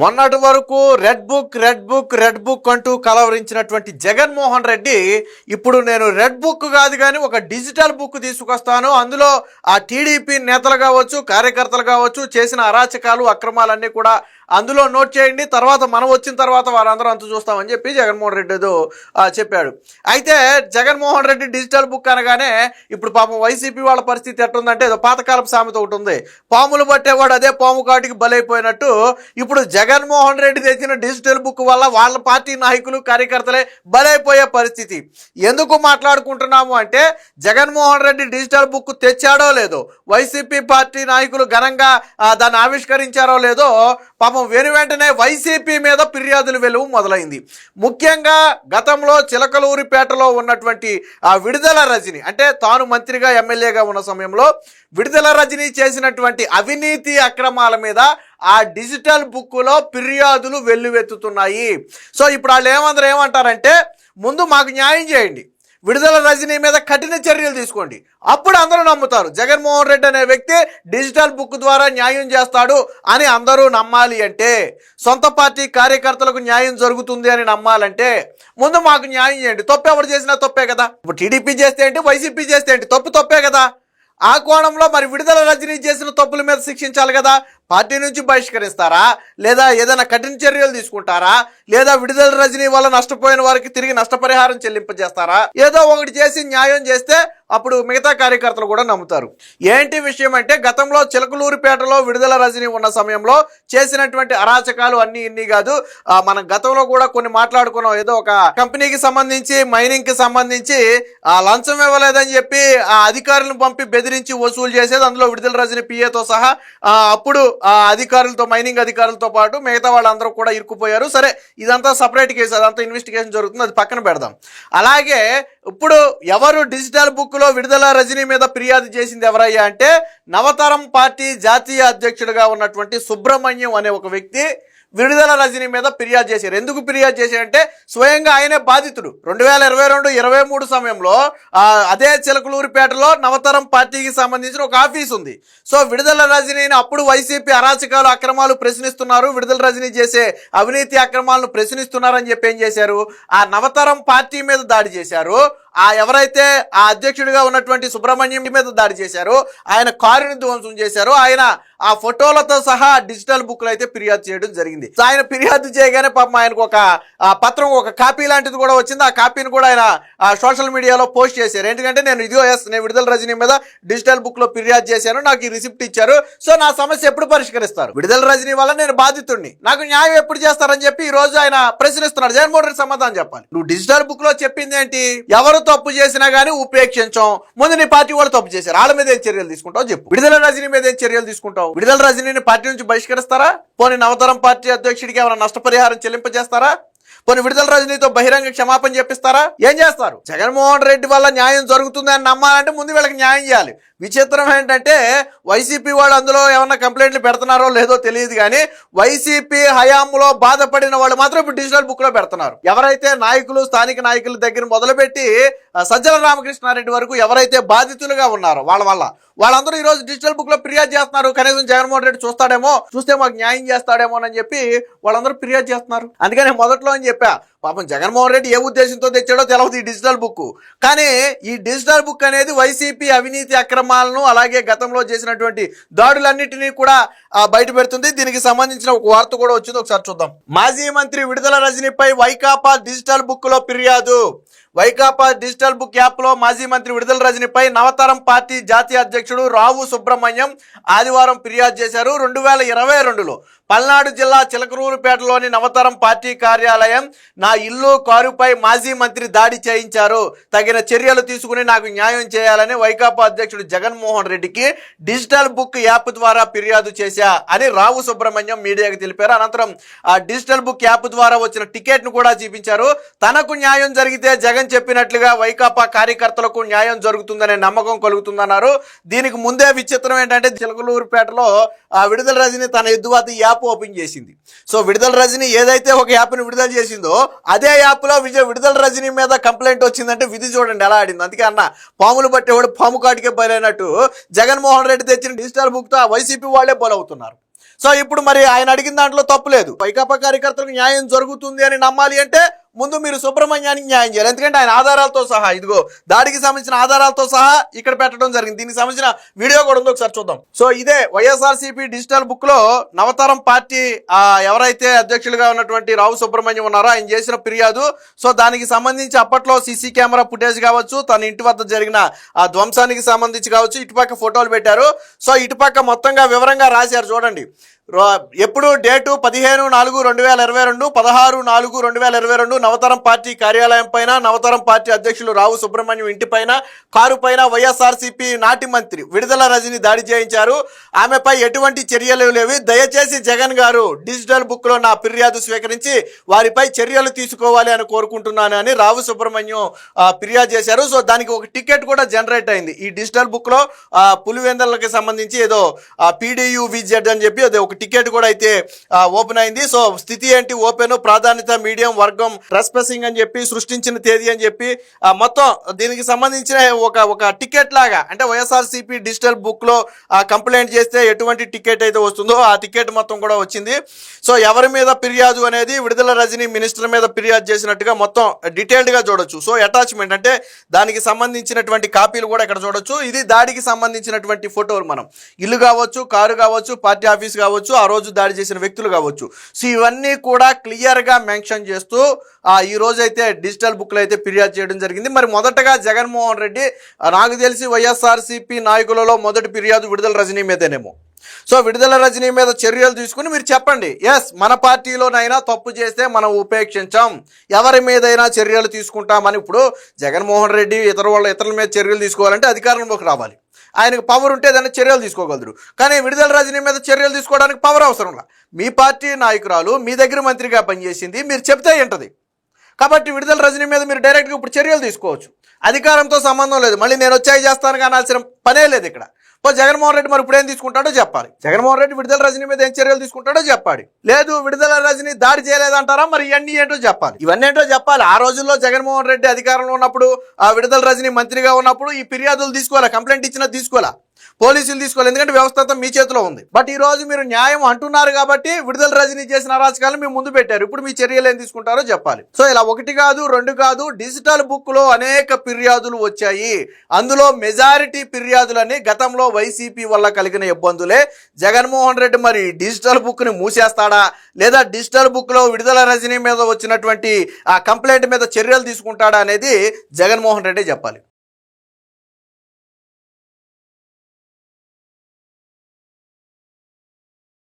మొన్నటి వరకు red book red book red book అంటూ కలవరించినటువంటి జగన్మోహన్ రెడ్డి ఇప్పుడు నేను రెడ్ బుక్ కాదు కానీ ఒక డిజిటల్ బుక్ తీసుకొస్తాను. అందులో ఆ టీడీపీ నేతలు కావచ్చు కార్యకర్తలు కావచ్చు చేసిన అరాచకాలు అక్రమాలన్నీ కూడా అందులో నోట్ చేయండి. తర్వాత మనం వచ్చిన తర్వాత వారందరూ అంత చూస్తామని చెప్పి జగన్మోహన్ రెడ్డి ఏదో చెప్పాడు. అయితే జగన్మోహన్ రెడ్డి డిజిటల్ బుక్ అనగానే ఇప్పుడు పాపం వైసీపీ వాళ్ళ పరిస్థితి ఎట్టుందంటే ఏదో పాతకాలపు సామెత ఒకటి ఉంది. పాములు పట్టేవాడు అదే పాము కాటికి బలైపోయినట్టు ఇప్పుడు జగన్మోహన్ రెడ్డి తెచ్చిన డిజిటల్ బుక్ వల్ల వాళ్ళ పార్టీ నాయకులు కార్యకర్తలే బలైపోయే పరిస్థితి. ఎందుకు మాట్లాడుకుంటున్నాము అంటే జగన్మోహన్ రెడ్డి డిజిటల్ బుక్ తెచ్చాడో లేదో వైసీపీ పార్టీ నాయకులు ఘనంగా దాన్ని ఆవిష్కరించారో లేదో పాప వెను వెంటనే వైసీపీ మీద ఫిర్యాదులు వెలువు మొదలైంది. ముఖ్యంగా గతంలో చిలకలూరిపేటలో ఉన్నటువంటి ఆ విడుదల రజని అంటే తాను మంత్రిగా ఎమ్మెల్యేగా ఉన్న సమయంలో విడుదల రజని చేసినటువంటి అవినీతి అక్రమాల మీద ఆ డిజిటల్ బుక్లో ఫిర్యాదులు వెల్లువెత్తుతున్నాయి. సో ఇప్పుడు వాళ్ళు ఏమందరూ ఏమంటారంటే ముందు మాకు న్యాయం చేయండి. విడుదల రజనీ మీద కఠిన చర్యలు తీసుకోండి. అప్పుడు అందరూ నమ్ముతారు. జగన్మోహన్ రెడ్డి అనే వ్యక్తి డిజిటల్ బుక్ ద్వారా న్యాయం చేస్తాడు అని అందరూ నమ్మాలి అంటే సొంత పార్టీ కార్యకర్తలకు న్యాయం జరుగుతుంది అని నమ్మాలంటే ముందు మాకు న్యాయం చేయండి. తప్పు ఎవరు చేసినా తప్పే కదా. ఇప్పుడు టీడీపీ చేస్తే ఏంటి? వైసీపీ చేస్తే ఏంటి? తప్పు తప్పే కదా. ఆ కోణంలో మరి విడుదల రజనీ చేసిన తప్పుల మీద శిక్షించాలి కదా. పార్టీ నుంచి బహిష్కరిస్తారా? లేదా ఏదైనా కఠిన చర్యలు తీసుకుంటారా? లేదా విడుదల రజనీ వల్ల నష్టపోయిన వారికి తిరిగి నష్టపరిహారం చెల్లింపజేస్తారా? ఏదో ఒకటి చేసి న్యాయం చేస్తే అప్పుడు మిగతా కార్యకర్తలు కూడా నమ్ముతారు. ఏంటి విషయం అంటే గతంలో చిలకలూరిపేటలో విడుదల రజనీ ఉన్న సమయంలో చేసినటువంటి అరాచకాలు అన్ని ఇన్ని కాదు. మనం గతంలో కూడా కొన్ని మాట్లాడుకున్నాం. ఏదో ఒక కంపెనీకి సంబంధించి మైనింగ్కి సంబంధించి ఆ లంచం ఇవ్వలేదని చెప్పి ఆ అధికారులను పంపి బెదిరించి వసూలు చేసేది అందులో విడుదల రజనీ పిఏతో సహా. అప్పుడు ఆ అధికారులతో మైనింగ్ అధికారులతో పాటు మిగతా వాళ్ళందరూ కూడా ఇరుక్కుపోయారు. సరే ఇదంతా సపరేట్ కేసు అదంతా ఇన్వెస్టిగేషన్ జరుగుతుంది అది పక్కన పెడదాం. అలాగే ఇప్పుడు ఎవరు డిజిటల్ బుక్లో విడుదల రజనీ మీద ఫిర్యాదు చేసింది ఎవరయ్యా అంటే నవతరం పార్టీ జాతీయ అధ్యక్షుడిగా ఉన్నటువంటి సుబ్రహ్మణ్యం అనే ఒక వ్యక్తి. విడుదల రజనీ మీద ఫిర్యాదు చేశారు. ఎందుకు ఫిర్యాదు చేశారంటే స్వయంగా ఆయనే బాధితుడు. రెండు వేల ఇరవై రెండు ఇరవై మూడు సమయంలో అదే చిలకలూరిపేటలో నవతరం పార్టీకి సంబంధించిన ఒక ఆఫీస్ ఉంది. సో విడుదల రజనీని అప్పుడు వైసీపీ అరాచకాలు అక్రమాలు ప్రశ్నిస్తున్నారు. విడుదల రజనీ చేసే అవినీతి అక్రమాలను ప్రశ్నిస్తున్నారని చెప్పి ఏం చేశారు? ఆ నవతరం పార్టీ మీద దాడి చేశారు. ఆ ఎవరైతే ఆ అధ్యక్షుడిగా ఉన్నటువంటి సుబ్రహ్మణ్యం మీద దాడి చేశారో ఆయన కారుని ధ్వంసం చేశారో ఆయన ఆ ఫోటోలతో సహా డిజిటల్ బుక్లు అయితే ఫిర్యాదు చేయడం జరిగింది. సో ఆయన ఫిర్యాదు చేయగానే పాపం ఆయనకు ఒక పత్రం ఒక కాపీ లాంటిది కూడా వచ్చింది. ఆ కాపీని కూడా ఆయన సోషల్ మీడియాలో పోస్ట్ చేశారు. ఎందుకంటే నేను ఇదిగో ఎస్ నేను విడుదల రజనీ మీద డిజిటల్ బుక్లో ఫిర్యాదు చేశాను. నాకు ఈ రిసిప్ట్ ఇచ్చారు. సో నా సమస్య ఎప్పుడు పరిష్కరిస్తారు? విడుదల రజనీ వల్ల నేను బాధితుడిని. నాకు న్యాయం ఎప్పుడు చేస్తారని చెప్పి ఈ రోజు ఆయన ప్రశ్నిస్తున్నాడు. జగన్మోహన్ రెడ్డి సమాధానం చెప్పాలి. నువ్వు డిజిటల్ బుక్లో చెప్పింది ఏంటి ఎవరు తప్పు చేసినా గానీ ఉపేక్షించాం. ముందు నీ పార్టీ వాళ్ళు తప్పు చేశారు. వాళ్ళ మీద ఏం చర్యలు తీసుకుంటావు చెప్పు. విడుదల రజనీ మీద ఏం చర్యలు తీసుకుంటావు? విడుదల రజనీని పార్టీ నుంచి బహిష్కరిస్తారా? పోనీ నవతరం పార్టీ అధ్యక్షుడికి ఏమైనా నష్టపరిహారం చెల్లింపజేస్తారా? పోని విడుదల రజనీతో బహిరంగ క్షమాపణ చెప్పిస్తారా? ఏం చేస్తారు? జగన్మోహన్ రెడ్డి వల్ల న్యాయం జరుగుతుంది అని నమ్మాలంటే ముందు వీళ్ళకి న్యాయం చేయాలి. విచిత్రం ఏంటంటే వైసీపీ వాళ్ళు అందులో ఏమన్నా కంప్లైంట్లు పెడుతున్నారో లేదో తెలియదు కానీ వైసీపీ హయాంలో బాధపడిన వాళ్ళు మాత్రం ఇప్పుడు డిజిటల్ బుక్లో పెడుతున్నారు. ఎవరైతే నాయకులు స్థానిక నాయకుల దగ్గర మొదలుపెట్టి సజ్జల రామకృష్ణారెడ్డి వరకు ఎవరైతే బాధితులుగా ఉన్నారో వాళ్ళ వల్ల వాళ్ళందరూ ఈ రోజు డిజిటల్ బుక్లో ఫిర్యాదు చేస్తున్నారు. కనీసం జగన్మోహన్ రెడ్డి చూస్తాడేమో చూస్తే మాకు న్యాయం చేస్తాడేమో అని చెప్పి వాళ్ళందరూ ఫిర్యాదు చేస్తున్నారు. అందుకని మొదట్లో అని చెప్పా పాపం జగన్మోహన్ రెడ్డి ఏ ఉద్దేశంతో తెచ్చాడో తెలియదు ఈ డిజిటల్ బుక్ కానీ ఈ డిజిటల్ బుక్ అనేది వైసీపీ అవినీతి అక్రమ అక్రమాలను అలాగే గతంలో చేసినటువంటి దాడులన్నిటినీ కూడా బయట పెడుతుంది. దీనికి సంబంధించిన ఒక వార్త కూడా వచ్చింది. ఒకసారి చూద్దాం. మాజీ మంత్రి విడుదల రజనీపై వైకాపా డిజిటల్ బుక్లో ఫిర్యాదు. వైకాపా డిజిటల్ బుక్ యాప్లో మాజీ మంత్రి విడుదల రజనీపై నవతరం పార్టీ జాతీయ అధ్యక్షుడు రావు సుబ్రహ్మణ్యం ఆదివారం ఫిర్యాదు చేశారు. రెండు వేల ఇరవై రెండులో పల్నాడు జిల్లా చిలకరూరుపేటలోని నవతరం పార్టీ కార్యాలయం నా ఇల్లు కారుపై మాజీ మంత్రి దాడి చేయించారు. తగిన చర్యలు తీసుకుని నాకు న్యాయం చేయాలని వైకాపా అధ్యక్షుడు జగన్మోహన్ రెడ్డికి డిజిటల్ బుక్ యాప్ ద్వారా ఫిర్యాదు చేశారు. అని రావు సుబ్రహ్మణ్యం మీడియాకు తెలిపారు. అనంతరం ఆ డిజిటల్ బుక్ యాప్ ద్వారా వచ్చిన టికెట్ను కూడా చూపించారు. తనకు న్యాయం జరిగితే జగన్ చెప్పినట్లుగా వైకాపా కార్యకర్తలకు న్యాయం జరుగుతుందనే నమ్మకం కలుగుతుందన్నారు. దీనికి ముందే విచిత్రం ఏంటంటే చిలకలూరుపేటలో ఆ విడుదల రజని తన ఎద్దువాత యాప్ ఓపెన్ చేసింది. సో విడుదల రజని ఏదైతే ఒక యాప్ను విడుదల చేసిందో అదే యాప్లో విజయ విడుదల రజని మీద కంప్లైంట్ వచ్చిందంటే విధి చూడండి ఎలా ఆడింది. అందుకే అన్న పాములు పట్టేవాడు పాము కాటికే బలైనట్టు జగన్మోహన్ రెడ్డి తెచ్చిన డిజిటల్ బుక్తో వైసీపీ వాళ్ళే బలవుతున్నారు సో ఇప్పుడు మరి ఆయన అడిగిన దాంట్లో తప్పు లేదు. వైకాపా కార్యకర్తలకు న్యాయం జరుగుతుంది అని నమ్మాలి అంటే ముందు మీరు సుబ్రహ్మణ్యానికి న్యాయం చేయాలి. ఎందుకంటే ఆయన ఆధారాలతో సహా ఇదిగో దాడికి సంబంధించిన ఆధారాలతో సహా ఇక్కడ పెట్టడం జరిగింది. దీనికి సంబంధించిన వీడియో కూడా ఉంది ఒకసారి చూద్దాం. సో ఇదే వైఎస్ఆర్సీపీ డిజిటల్ బుక్లో నవతరం పార్టీ ఆ, ఎవరైతే అధ్యక్షులుగా ఉన్నటువంటి రావు సుబ్రహ్మణ్యం ఉన్నారో ఆయన చేసిన ఫిర్యాదు. సో దానికి సంబంధించి అప్పట్లో సీసీ కెమెరా ఫుటేజ్ కావచ్చు తన ఇంటి వద్ద జరిగిన ఆ ధ్వంసానికి సంబంధించి కావచ్చు ఇటుపక్క ఫోటోలు పెట్టారు. సో ఇటుపక్క మొత్తంగా వివరంగా రాశారు చూడండి. ఎప్పుడు డేటు పదిహేను నాలుగు రెండు వేల ఇరవై రెండు పదహారు నాలుగు రెండు వేల ఇరవై రెండు నవతరం పార్టీ కార్యాలయం పైన నవతరం పార్టీ అధ్యక్షులు రావు సుబ్రహ్మణ్యం ఇంటి పైన కారు పైన వైఎస్ఆర్సీపీ నాటి మంత్రి విడుదల రజని దాడి చేయించారు. ఆమెపై ఎటువంటి చర్యలు లేవు. దయచేసి జగన్ గారు డిజిటల్ బుక్లో నా ఫిర్యాదు స్వీకరించి వారిపై చర్యలు తీసుకోవాలి అని కోరుకుంటున్నాను అని రావు సుబ్రహ్మణ్యం ఫిర్యాదు చేశారు. సో దానికి ఒక టికెట్ కూడా జనరేట్ అయింది. ఈ డిజిటల్ బుక్లో పులివెందలకి సంబంధించి ఏదో పీడియు విజెడ్ అని చెప్పి అది ఒక టికెట్ కూడా అయితే ఓపెన్ అయింది. సో స్థితి ఏంటి? ఓపెన్ ప్రాధాన్యత మీడియం వర్గం ట్రెస్పెసింగ్ అని చెప్పి సృష్టించిన తేదీ అని చెప్పి మొత్తం దీనికి సంబంధించిన ఒక ఒక టికెట్ లాగా అంటే వైఎస్ఆర్సీపీ డిజిటల్ బుక్లో కంప్లైంట్ చేస్తే ఎటువంటి టికెట్ అయితే వస్తుందో ఆ టికెట్ మొత్తం కూడా వచ్చింది. సో ఎవరి మీద ఫిర్యాదు అనేది విడుదల రజనీ మినిస్టర్ మీద ఫిర్యాదు చేసినట్టుగా మొత్తం డీటెయిల్డ్గా చూడొచ్చు. సో అటాచ్మెంట్ అంటే దానికి సంబంధించినటువంటి కాపీలు కూడా ఇక్కడ చూడొచ్చు. ఇది దాడికి సంబంధించినటువంటి ఫోటోలు మనం. ఇల్లు కావచ్చు కారు కావచ్చు పార్టీ ఆఫీస్ కావచ్చు ఆ రోజు దాడి చేసిన వ్యక్తులు కావచ్చు. సో ఇవన్నీ కూడా క్లియర్గా మెన్షన్ చేస్తూ ఈ రోజు డిజిటల్ బుక్లు అయితే ఫిర్యాదు చేయడం జరిగింది. మరి మొదటగా జగన్మోహన్ రెడ్డి నాకు తెలిసి వైఎస్ఆర్సీపీ నాయకులలో మొదటి ఫిర్యాదు విడుదల రజనీ మీదేనేమో. సో విడుదల రజనీ మీద చర్యలు తీసుకుని మీరు చెప్పండి. ఎస్ మన పార్టీలోనైనా తప్పు చేస్తే మనం ఉపేక్షించాం. ఎవరి మీదైనా చర్యలు తీసుకుంటామని ఇప్పుడు జగన్మోహన్ రెడ్డి ఇతర వాళ్ళ ఇతరుల మీద చర్యలు తీసుకోవాలంటే అధికారంలోకి రావాలి. ఆయనకు పవర్ ఉంటే దాన్ని చర్యలు తీసుకోగలరు. కానీ విడుదల రజనీ మీద చర్యలు తీసుకోవడానికి పవర్ అవసరంలా మీ పార్టీ నాయకురాలు మీ దగ్గర మంత్రిగా పనిచేసింది మీరు చెప్తే ఏంటది? కాబట్టి విడుదల రజనీ మీద మీరు డైరెక్ట్గా ఇప్పుడు చర్యలు తీసుకోవచ్చు. అధికారంతో సంబంధం లేదు. మళ్ళీ నేను వచ్చాయి చేస్తాను కానీ అనాల్సిన పనే లేదు ఇక్కడ. పో జగన్మోహన్ రెడ్డి మరి ఇప్పుడు ఏం తీసుకుంటాడో చెప్పాలి. జగన్మోహన్ రెడ్డి విడుదల రజనీ మీద ఏం చర్యలు తీసుకుంటాడో చెప్పాలి. లేదు విడుదల రజనీ దాడి చేయలేదంటారా? మరి ఇవన్నీ ఏంటో చెప్పాలి. ఇవన్నీ ఏంటో చెప్పాలి. ఆ రోజుల్లో జగన్మోహన్ రెడ్డి అధికారంలో ఉన్నప్పుడు ఆ విడుదల రజనీ మంత్రిగా ఉన్నప్పుడు ఈ ఫిర్యాదులు తీసుకోవాలా? కంప్లైంట్ ఇచ్చినా తీసుకోవాలా? పోలీసులు తీసుకోవాలి. ఎందుకంటే వ్యవస్థ అంతా మీ చేతిలో ఉంది. బట్ ఈ రోజు మీరు న్యాయం అంటున్నారు కాబట్టి విడుదల రజనీ చేసిన అరాచకాలు మీ ముందు పెట్టారు. ఇప్పుడు మీ చర్యలు ఏం తీసుకుంటారో చెప్పాలి. సో ఇలా ఒకటి కాదు రెండు కాదు డిజిటల్ బుక్లో అనేక ఫిర్యాదులు వచ్చాయి. అందులో మెజారిటీ ఫిర్యాదులని గతంలో వైసీపీ వల్ల కలిగిన ఇబ్బందులే. జగన్మోహన్ రెడ్డి మరి డిజిటల్ బుక్ని మూసేస్తాడా? లేదా డిజిటల్ బుక్లో విడుదల రజనీ మీద వచ్చినటువంటి ఆ కంప్లైంట్ మీద చర్యలు తీసుకుంటాడా అనేది జగన్మోహన్ రెడ్డి చెప్పాలి.